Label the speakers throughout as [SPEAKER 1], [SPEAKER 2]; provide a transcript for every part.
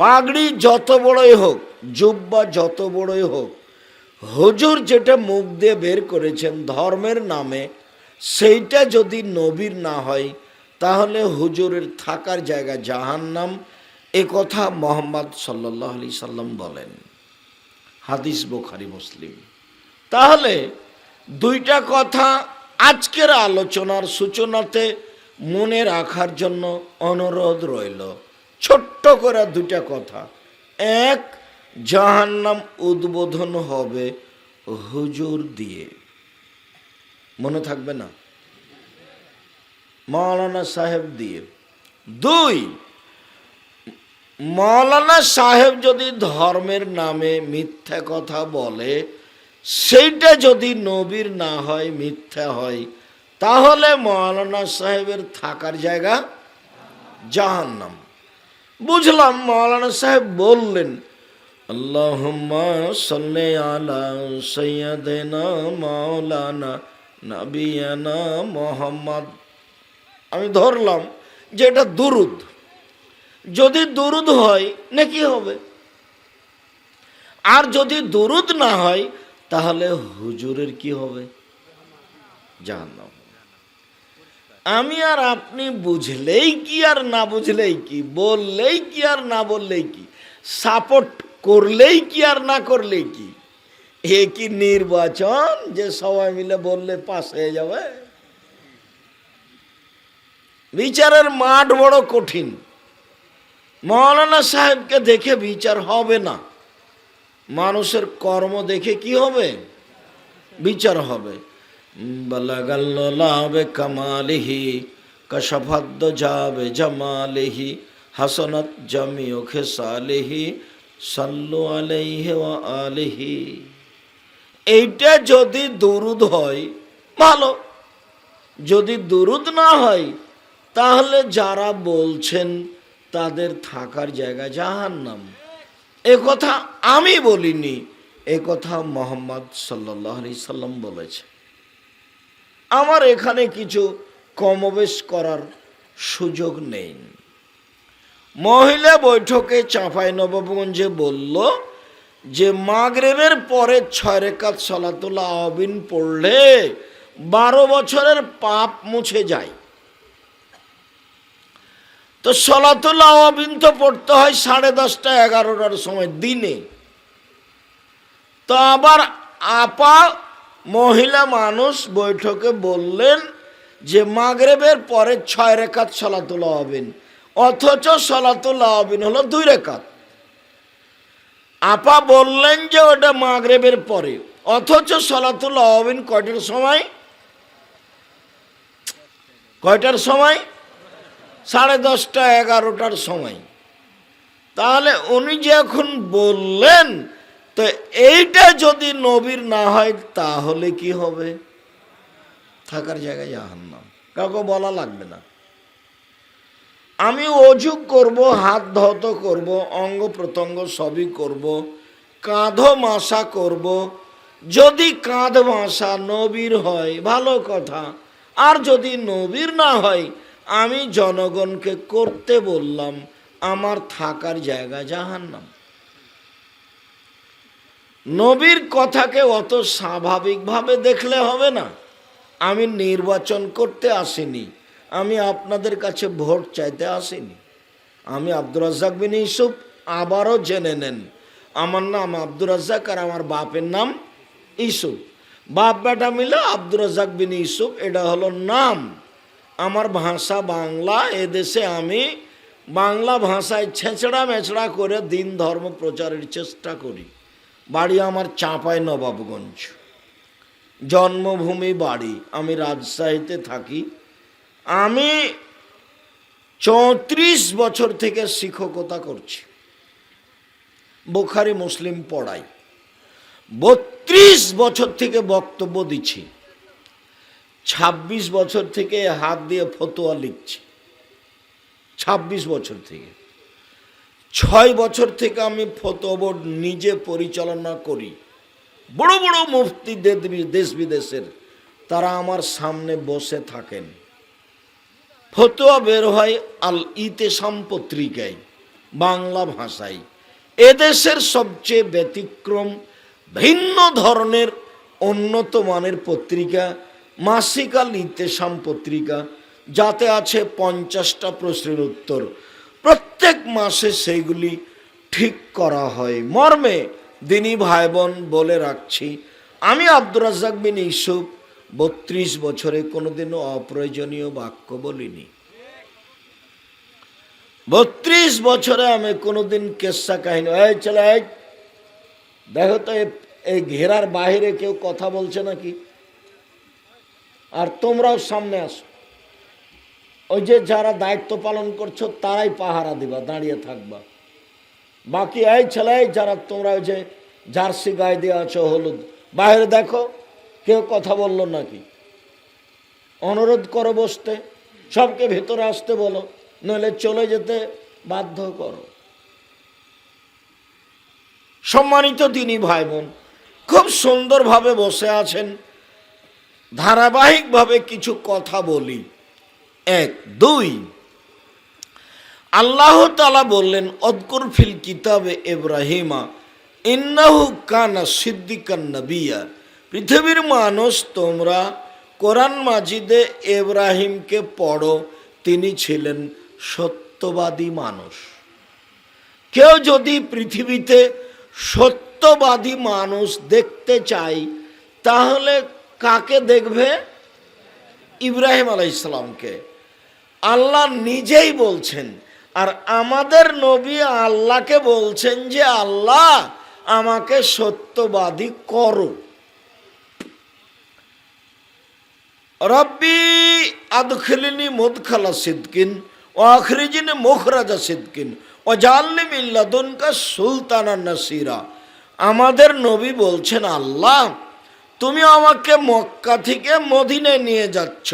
[SPEAKER 1] পাগড়ি যত বড়ই হোক, জুব্বা যত বড়ই হোক, হুজুর যেটা মুখ দিয়ে বের করেছেন ধর্মের নামে, সেইটা যদি নবীর না হয়, তাহলে হুজুরের থাকার জায়গা জাহান্নাম। এ কথা মোহাম্মদ সাল্লাহ আলি সাল্লাম বলেন। হাদিস বোখারি, মুসলিম। তাহলে দুইটা কথা আজকের আলোচনার সূচনাতে মনে রাখার জন্য অনুরোধ রইল। ছোট্ট করে দুটা কথা। এক, জাহান্নাম উদ্বোধন হবে হুজুর দিয়ে। মনে থাকবে না? মাওলানা সাহেব দিয়ে। দুই মৌলানা সাহেব যদি ধর্মের নামে মিথ্যা কথা বলে, সেইটা যদি নবীর না হয়, মিথ্যা হয়, তাহলে মৌলানা সাহেবের থাকার জায়গা জাহান্নাম। বুঝলাম মৌলানা সাহেব বললেন আল্লাহুম্মা সাল্লি আলা সাইয়্যিদিনা মাওলানা নবিয়ানা মোহাম্মদ। আমি ধরলাম যে এটা দুরুদ। যদি দুরুদ হয় নাকি হবে? আর যদি দুরুদ না হয় তাহলে হুজুরের কি হবে? জাহান্নাম। আমি আর আপনি বুঝলেই কি আর না বুঝলেই কি, বললেই কি আর না বললেই কি সাপোর্ট করলেই কি আর না করলেই কি? এ কি নির্বাচন যে সবাই মিলে বললে পাস হয়ে যাবে? বিচারের মাঠ বড় কঠিন। মৌলানা সাহেবকে দেখে বিচার হবে না। মানুষের কর্ম দেখে কি হবে? বিচার হবে। বালাগাল্লাবে কামালিহি, কশফাদ্দ যাবে জামালিহি, হাসনাত জামিও খেসালিহি, সাল্লু আলাইহি ওয়া আলিহি। এইটা যদি দুরুদ হয়, ভালো। যদি দুরুদ না হয়, তাহলে যারা বলছেন তাদের থাকার জায়গা জাহান্নাম। এ কথা আমি বলিনি, এ কথা মোহাম্মদ সাল্লাহ আলি সাল্লাম বলেছে আমার এখানে কিছু কমবেশ করার সুযোগ নেই। মহিলা বৈঠকে চাঁপাই নবাবগঞ্জে বলল যে, মাগরেবের পরে ছয় রেখাত সলাতুল্লাহ আবিন পড়লে বারো বছরের পাপ মুছে যায়। তো সলাতুল আওয়াবিন তো পড়তে হয় সাড়ে দশটা এগারোটার সময় দিনে। তো আবার আপা মহিলা মানুষ বৈঠকে বললেন যে মাগরেবের পরে ছয় রেখাত সলাতুল আওয়াবিন, অথচ সলাতুল আওয়াবিন হলো দুই রেখাত। আপা বললেন যে ওটা মাগরেবের পরে, অথচ সলাতুল আওয়াবিন কয়টার সময়? কয়টার সময়? সাড়ে দশটা এগারোটার সময়। তাহলে উনি যে এখন বললেন তো এইটা যদি নবীর না হয়, তাহলে কি হবে? থাকার জায়গায় জাহান্নাম। কাউকে বলা লাগবে না। আমি অজু করব, হাত ধত করব, অঙ্গ প্রত্যঙ্গ সবই করব, কাঁধো মাসা করব। যদি কাঁধ মাসা নবীর হয়, ভালো কথা। আর যদি নবীর না হয়, আমি জনগণকে করতে বললাম, আমার থাকার জায়গা জাহান্নাম। নবীর কথাকে অত স্বাভাবিকভাবে দেখলে হবে না। আমি নির্বাচন করতে আসিনি। আমি আপনাদের কাছে ভোট চাইতে আসিনি। আমি আব্দুর রাজ্জাক বিন ইউসুফ আবারও জেনে নেন। আমার নাম আব্দুর রাজ্জাক আর আমার বাপের নাম ইসুফ বাপ বেটা মিলে আব্দুর রাজ্জাক বিন ইউসুফ, এটা হলো নাম। আমার ভাষা বাংলা, এদেশে আমি বাংলা ভাষায় ছেঁচড়া মেছড়া করে দিন ধর্ম প্রচারের চেষ্টা করি। বাড়ি আমার চাঁপায় নবাবগঞ্জ। জন্মভূমি বাড়ি, আমি রাজশাহীতে থাকি। আমি চৌত্রিশ বছর থেকে শিক্ষকতা করছি। বোখারি মুসলিম পড়াই। বত্রিশ বছর থেকে বক্তব্য দিচ্ছি। ছাব্বিশ বছর থেকে হাত দিয়ে ফতোয়া লিখছি। ছাব্বিশ বছর থেকে। ছয় বছর থেকে আমি ফতোয়া বোর্ড নিজে পরিচালনা করি। বড় বড় মুফতি দেশ বিদেশের, তারা আমার সামনে বসে থাকেন। ফতোয়া বের হয় আল ইতেসাম পত্রিকায়, বাংলা ভাষায়। এদেশের সবচেয়ে ব্যতিক্রম, ভিন্ন ধরনের উন্নত মানের পত্রিকা, মাসিকা নিতেশাম পত্রিকা, যাতে আছে পঞ্চাশটা প্রশ্নের উত্তর। প্রত্যেক মাসে সেইগুলি ঠিক করা হয়। মর্মে দিনী ভাই বোন বলে রাখছি, আমি আব্দুর রাজ্জাক বিন ইসুফ বত্রিশ বছরে কোনোদিনও অপ্রয়োজনীয় বাক্য বলিনি। বত্রিশ বছরে আমি কোনোদিন কেসা কাহিনী, এই চলে দেখো তো, এই ঘেরার বাইরে কেউ কথা বলছে নাকি? আর তোমরাও সামনে আসো। ওই যে যারা দায়িত্ব পালন করছ, তারাই পাহারা দিবা, দাঁড়িয়ে থাকবা। বাকি এই ছেলে যারা তোমরা ওই যে জার্সি গায়ে দিয়ে আছো, হলুদ। বাইরে দেখো, কেউ কথা বলল নাকি? অনুরোধ করো বসতে, সবকে ভেতরে আসতে বলো, নইলে চলে যেতে বাধ্য করো। সম্মানিত তিনি ভাই বোন খুব সুন্দরভাবে বসে আছেন, ধারাবাহিকভাবে কিছু কথা বলি। এক, দুই। আল্লাহ তালা বললেন, অদকুর ফিল কিতাবে এব্রাহিমা ইন্নাহু কানা সিদ্দিকান নবিয়া। পৃথিবীর মানুষ, তোমরা কোরআন মাজিদে এব্রাহিমকে পড়ো, তিনি ছিলেন সত্যবাদী মানুষ। কেউ যদি পৃথিবীতে সত্যবাদী মানুষ দেখতে চাই, তাহলে কাকে দেখবে? ইব্রাহিম আলাইসালামকে আল্লাহ নিজেই বলছেন, আর আমাদের নবী আল্লাহকে বলছেন যে, আল্লাহ, আমাকে সত্যবাদী করো। রব্বি আদখিলিনি মুদখালা সিদ্কিন ও আখরিজিনে মুখরাজা সিদ্কিন ও জাল্লি মিল্লাদুনকা সুলতানা নাসিরা। আমাদের নবী বলছেন, আল্লাহ, তুমি আমাকে মক্কা থেকে মদিনায় নিয়ে যাচ্ছ।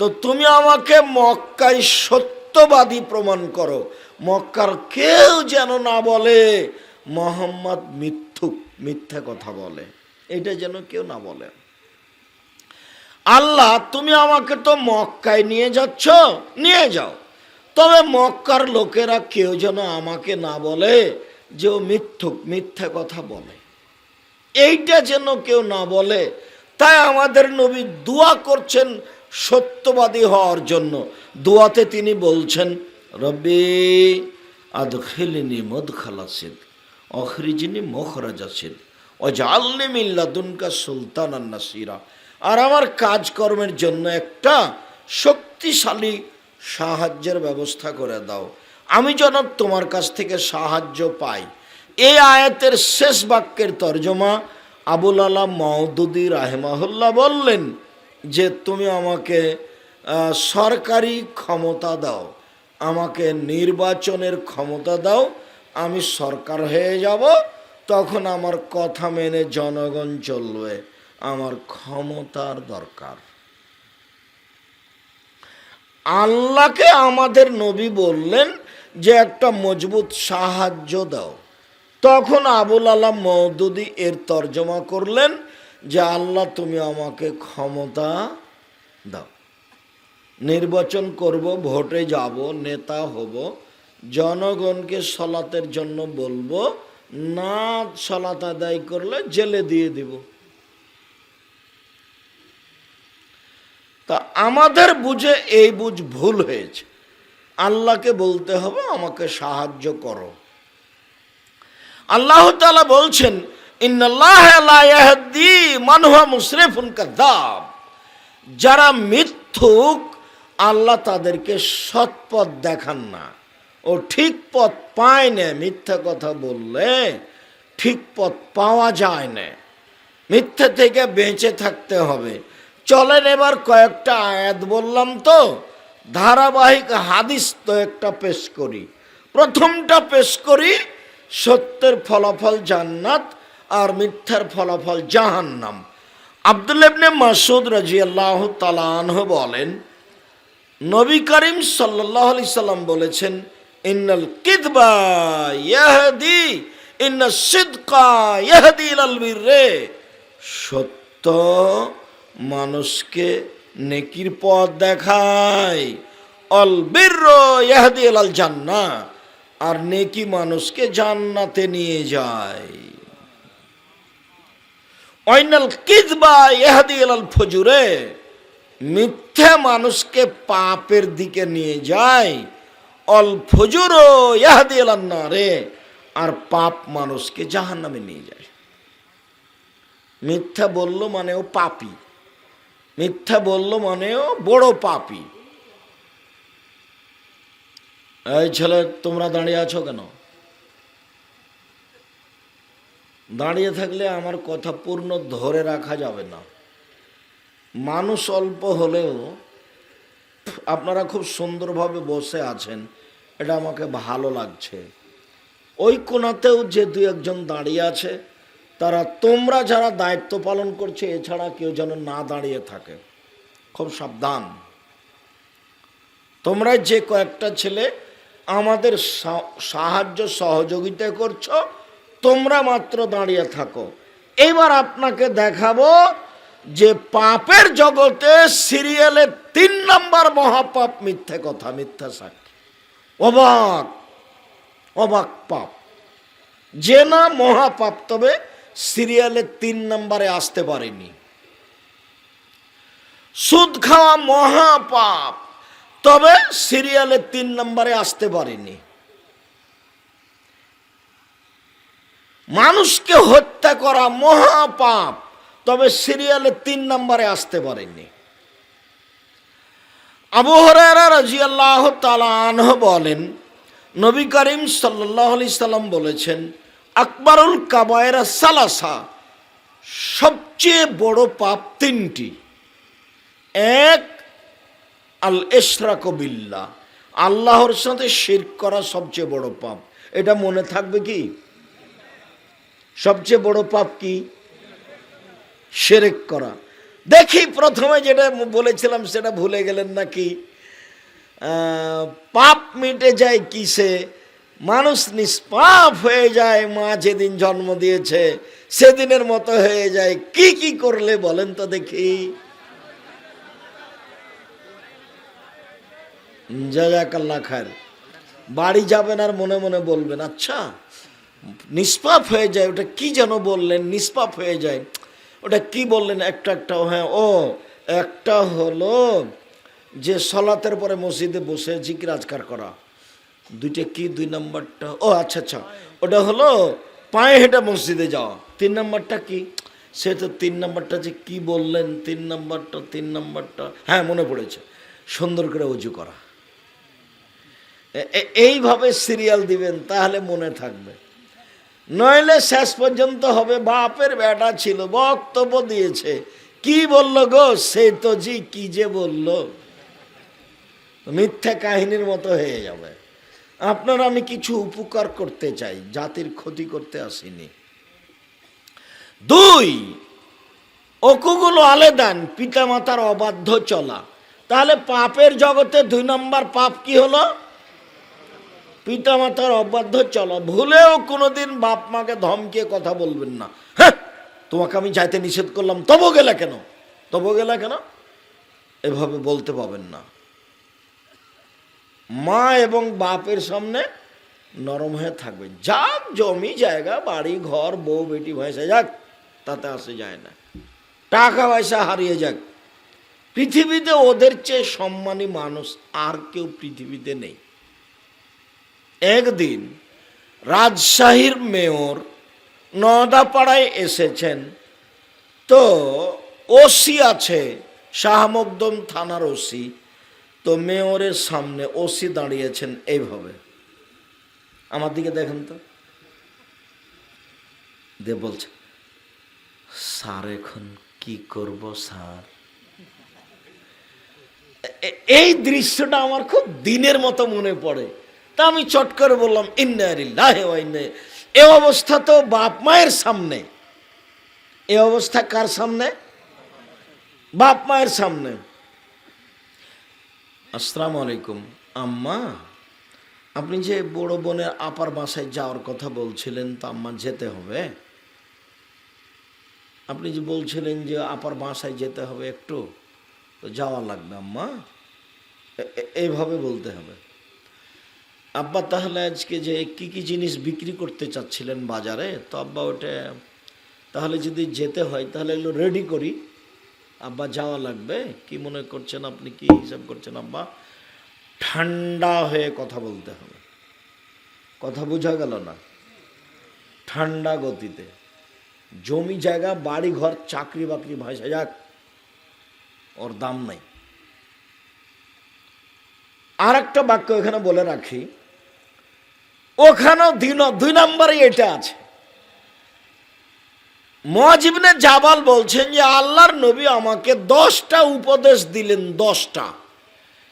[SPEAKER 1] তো তুমি আমাকে মক্কায় সত্যবাদী প্রমাণ করো। মক্কার কেউ যেন না বলে, মোহাম্মদ মিথ্যুক, মিথ্যা কথা বলে। এটা যেন কেউ না বলে। আল্লাহ, তুমি আমাকে তো মক্কায় নিয়ে যাচ্ছ, নিয়ে যাও। তবে মক্কার লোকেরা কেউ যেন আমাকে না বলে যে ও মিথ্যুক, মিথ্যা কথা বলে। এইটা যেন কেউ না বলে, তাই আমাদের নবী দোয়া করছেন সত্যবাদী হওয়ার জন্য দোয়াতে তিনি বলছেন, রব্বি, আদখিলিনি মদখালাসিদ অখরিজিনি মখরাজাসিদ অজাল্লি মিল্লাদুনকা সুলতান নাসিরা। আর আমার কাজকর্মের জন্য একটা শক্তিশালী সাহায্যের ব্যবস্থা করে দাও। আমি যেন তোমার কাছ থেকে সাহায্য পাই। এই আয়াতের শেষ বাক্যের তর্জমা আবুল আলাম মওদুদি রাহেমাহুল্লাহ বললেন যে তুমি আমাকে সরকারি ক্ষমতা দাও, আমাকে নির্বাচনের ক্ষমতা দাও, আমি সরকার হয়ে যাব, তখন আমার কথা মেনে জনগণ চলবে। আমার ক্ষমতার দরকার। আল্লাহকে আমাদের নবী বললেন যে, একটা মজবুত সাহায্য দাও। তখন আবুল আলাম মৌদুদি এর তর্জমা করলেন যে আল্লাহ তুমি আমাকে ক্ষমতা দাও। নির্বাচন করব, ভোটে যাব, নেতা হব, জনগণকে সলাতের জন্য বলব, না সলাত আদায় করলে জেলে দিয়ে দিব। তা আমাদের বুঝে এই বুঝ ভুল হয়েছে। আল্লাহকে বলতে হবে, আমাকে সাহায্য করো। আল্লাহ তাআলা বলছেন যারা মিথ্যুক, আল্লাহ তাদেরকে সৎ পথ দেখান না। ও ঠিক পথ পায় না, মিথ্যা কথা বললে ঠিক পথ পাওয়া যায় না। মিথ্যা থেকে বেঁচে থাকতে হবে। চলেন এবার কয়েকটা আয়াত বললাম তো। ধারাবাহিক হাদিস তো একটা পেশ করি। প্রথমটা পেশ করি, সত্যের ফলাফল জান্নাত আর মিথ্যার ফলাফল জাহান্নাম। আব্দুল ইবনে মাসুদ রাজিয়াল্লাহ তালাহ বলেন, নবী করিম সাল্লাহ আলি সাল্লাম বলেছেন, ইন্নাল কিদবা সিদকা ইলাল বিররে। সত্য, মানুষকে নেকির পথ দেখায়। অল বীর ইয়াহদি ইলাল জান্নাহ, আর নেকি মানুষকে জান্নাতে নিয়ে যায়। অইনাল কিদবা ইহাদি আল ফজুরে, মিথ্যা মানুষকে পাপের দিকে নিয়ে যায়। অল ফজুর ইহাদি রে আর পাপ মানুষকে জাহান্নামে নিয়ে যায়। মিথ্যা বলল মানেও পাপী। মিথ্যা বলল মানেও বড় পাপী। এই ছেলে, তোমরা দাঁড়িয়ে আছো কেন? দাঁড়িয়ে থাকলে আমার কথা পূর্ণ ধরে রাখা যাবে না। মানুষ অল্প হলেও, আপনারা খুব সুন্দরভাবে বসে আছেন, এটা আমাকে ভালো লাগছে। ওই কোনাতেও যে দু একজন দাঁড়িয়ে আছে, তারা তোমরা যারা দায়িত্ব পালন করছে, এছাড়া কেউ যেন না দাঁড়িয়ে থাকে। খুব সাবধান। তোমরা যে কয়েকটা ছেলে আমাদের সাহায্য সহযোগিতা করছ তোমরা মাত্র দাঁড়িয়ে থাকো। এবার আপনাকে দেখাবো যে পাপের জগতে সিরিয়ালে তিন নম্বর মহাপাপ মিথ্যে কথা, মিথ্যা সাক্ষী। অবাক অবাক পাপ। যে না মহাপাপ, তবে সিরিয়ালে তিন নম্বরে আসতে পারেনি। সুদ খাওয়া মহাপাপ, তবে সিরিয়ালে তিন নম্বরে আসতে পারেনি। মানুষকে হত্যা করা মহাপাপ, তবে সিরিয়ালে তিন নম্বরে আসতে পারেনি আবু হরারা রাজিয়াল্লাহ তালাহ বলেন, নবী করিম সাল্লাহ আলি সাল্লাম বলেছেন, আকবরুল কাবায়রা সালাসা, সবচেয়ে বড় পাপ তিনটি। এক আল এশরাকবিল্লা আল্লাহর সাথে শির করা সবচেয়ে বড় পাপ। এটা মনে থাকবে কি? সবচেয়ে বড় পাপ কি? সেরেক করা। দেখি প্রথমে যেটা বলেছিলাম সেটা ভুলে গেলেন নাকি? পাপ মিটে যায় কিসে? মানুষ নিষ্পাপ হয়ে যায়, মা যেদিন জন্ম দিয়েছে, সেদিনের মতো হয়ে যায়। কি কি করলে বলেন তো দেখি। জাজাকাল্লা খার বাড়ি যাবেন আর মনে মনে বলবেন আচ্ছা নিষ্পাপ হয়ে যায়, ওটা কি যেন বললেন, নিষ্পাপ হয়ে যায়। ওটা কি বললেন? একটা একটা হ্যাঁ ও, একটা হলো যে সলাতের পরে মসজিদে বসে জিকির আজকার করা। দুইটা কি? দুই নাম্বারটা, ও আচ্ছা আচ্ছা। ওটা হলো পায়ে হেঁটে মসজিদে যাওয়া। তিন নাম্বারটা কি? সে তো তিন নাম্বারটা যে কি বললেন? তিন নাম্বারটা তিন নাম্বারটা হ্যাঁ মনে পড়েছে। সুন্দর করে উজু করা। এইভাবে সিরিয়াল দিবেন, তাহলে মনে থাকবে। নইলে শেষ পর্যন্ত হবে, বাপের বেটা ছিল, বক্তব্য দিয়েছে। কি বলল গো? সে তো জি, কি যে বলল? মিথ্যা কাহিনীর মতো হয়ে যাবে। আপনার আমি কিছু উপকার করতে চাই, জাতির ক্ষতি করতে আসিনি। দুই, অকুগুলো আলে দেন পিতামাতার অবাধ্য চলা। তাহলে পাপের জগতে দুই নম্বর পাপ কি হলো? পিতামাতার অবাধ্য চলো, ভুলেও কোনোদিন বাপ মাকে ধমকিয়ে কথা বলবেন না। হ্যাঁ তোমাকে আমি যাইতে নিষেধ করলাম, তবু গেলে কেন? তবু গেলে কেন? এভাবে বলতে পাবেন না। মা এবং বাপের সামনে নরম হয়ে থাকবে। যাক, জমি, জায়গা, বাড়ি, ঘর, বউ, বেটি ভয়েসে যাক, তাতে আসে যায় না। টাকা, পয়সা হারিয়ে যাক। পৃথিবীতে ওদের চেয়ে সম্মানী মানুষ আর কেউ পৃথিবীতে নেই। একদিন রাজশাহীর মেয়র নদাপাড়ায় এসেছেন। তো ওসি আছে শাহমকদম থানার ওসি। তো মেয়রের সামনে ওসি দাঁড়িয়েছেন এইভাবে। আমার দিকে দেখেন তো। দে বলছে, স্যার, এখন কি করব, স্যার? এই দৃশ্যটা আমার খুব দিনের মতো মনে পড়ে। তা আমি চট করে বললাম ইন্নারিল্লাহ এ অবস্থা তো বাপ মায়ের সামনে। এ অবস্থা কার সামনে? বাপ মায়ের সামনে। আসসালামু আলাইকুম। আম্মা, আপনি যে বড় বোনের আপার বাসায় যাওয়ার কথা বলছিলেন, তো আম্মা যেতে হবে? আপনি যে বলছিলেন যে আপার বাসায় যেতে হবে একটু, তো যাওয়া লাগবে আম্মা। এইভাবে বলতে হবে। আব্বা তাহলে আজকে যে কি কি জিনিস বিক্রি করতে চাচ্ছিলেন বাজারে? তো আব্বা ওটা, তাহলে যদি যেতে হয়, তাহলে এগুলো রেডি করি। আব্বা যাওয়া লাগবে। কি মনে করছেন আপনি? কি হিসাব করছেন আব্বা? ঠান্ডা হয়ে কথা বলতে হবে। কথা বোঝা গেল না? ঠান্ডা গতিতে। জমি জায়গা বাড়ি ঘর চাকরি বাকরি ভাসা যাক, ওর দাম নাই। আর একটা বাক্য এখানে বলে রাখি। ওখানেও দুই নম্বরে এটা আছে। মজিবনে জাবাল বলছেন যে, আল্লাহর নবী আমাকে দশটা উপদেশ দিলেন, দশটা।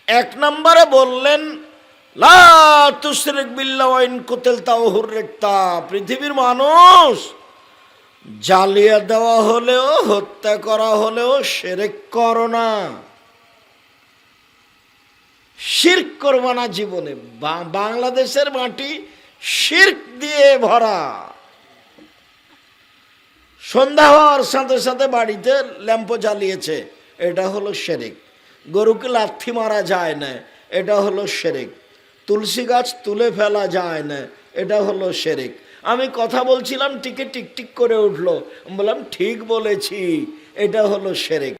[SPEAKER 1] এক নম্বরে বললেন, লা ওয়াইন পৃথিবীর মানুষ জ্বালিয়ে দেওয়া হলেও, হত্যা করা হলেও সেরেক করো না। শির্ক করবা না জীবনে। বাংলাদেশের মাটি শির্ক দিয়ে ভরা। সন্ধ্যা হওয়ার সাথে সাথে বাড়িতে ল্যাম্প জ্বালিয়েছে। এটা হলো সেরেক গরুকে লাথি মারা যায় না, এটা হলো সেরেক তুলসী গাছ তুলে ফেলা যায় না, এটা হলো সেরেক আমি কথা বলছিলাম, টিকে টিকটিক করে উঠল। বললাম, ঠিক বলেছি, এটা হলো সেরেক